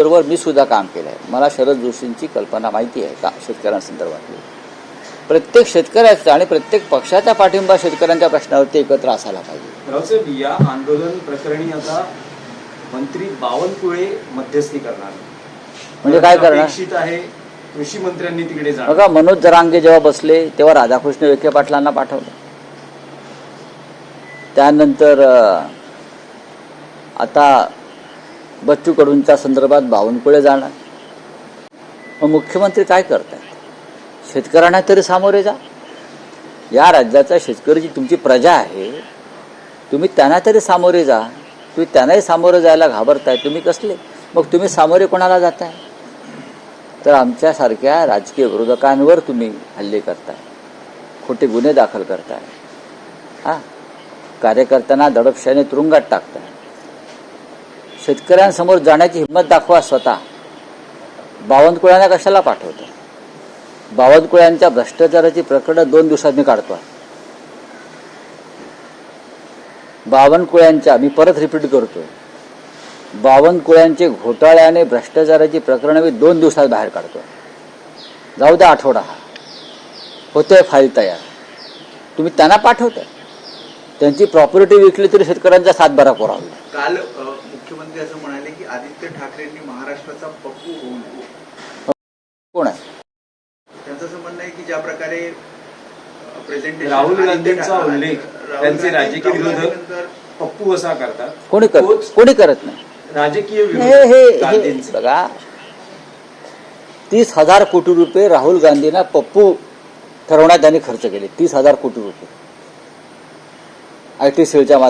बरोबर मी सुद्धा काम केलं आहे मला शरद जोशींची कल्पना माहिती आहे का शेतकऱ्यांसंदर्भातली? प्रत्येक शेतकऱ्याचा आणि प्रत्येक पक्षाचा पाठिंबा शेतकऱ्यांच्या प्रश्नावरती एकत्र असायला पाहिजे. रावसाहेब या आंदोलन प्रकरणी आता मंत्री बावनकुळे मध्यस्थी करणार. म्हणजे काय करणार? आहे कृषी मंत्र्यांनी तिकडे बघा मनोज जरांगे जेव्हा बसले तेव्हा राधाकृष्ण विखे पाटलांना पाठवलं. त्यानंतर आता बच्चू कडूंच्या संदर्भात बावनकुळे जाणार. मग मुख्यमंत्री काय करतात? शेतकऱ्यांना तरी सामोरे जा. या राज्याचा शेतकरी जी तुमची प्रजा आहे तुम्ही त्यांना तरी सामोरे जा. तुम्ही त्यांनाही सामोरे जायला घाबरताय तुम्ही कसले? मग तुम्ही सामोरे कोणाला जाताय? तर आमच्यासारख्या राजकीय विरोधकांवर तुम्ही हल्ले करताय. खोटे गुन्हे दाखल करताय. हा? कार्यकर्त्यांना दडपशाने तुरुंगात टाकताय. शेतकऱ्यांसमोर जाण्याची हिंमत दाखवा स्वतः. बावनकुळ्यांना कशाला पाठवतो? बावनकुळ्यांच्या भ्रष्टाचाराची प्रकरणं दोन दिवसात मी काढतो. बावनकुळ्यांच्या मी परत रिपीट करतो बावनकुळ्यांचे घोटाळ्याने भ्रष्टाचाराची प्रकरणं मी दोन दिवसात बाहेर काढतो. जाऊ द्या आठवडा हा. होतोय फाईल तयार. तुम्ही त्यांना पाठवताय. त्यांची प्रॉपर्टी विकली तरी शेतकऱ्यांचा सातबारा पुरावा काल मुख्यमंत्री असं म्हणाले की आदित्य ठाकरेंनी महाराष्ट्राचा पप्पू होऊ नये. कोण आहे? त्यांचं असं म्हणणं आहे की ज्या प्रकारे प्रेझेंटेशन राहुल गांधींचा उल्लेख त्यांचे राजकीय विरोधक पप्पू असा करतात. कोणी करत तोच कोणी करत नाही. राजकीय हे हे हे गांधींचे. बघा तीस हजार कोटी रुपये राहुल गांधींना पप्पू ठरवण्यात त्यांनी खर्च केले. तीस हजार कोटी रुपये. आय टी सेलच्या माध्यमातून.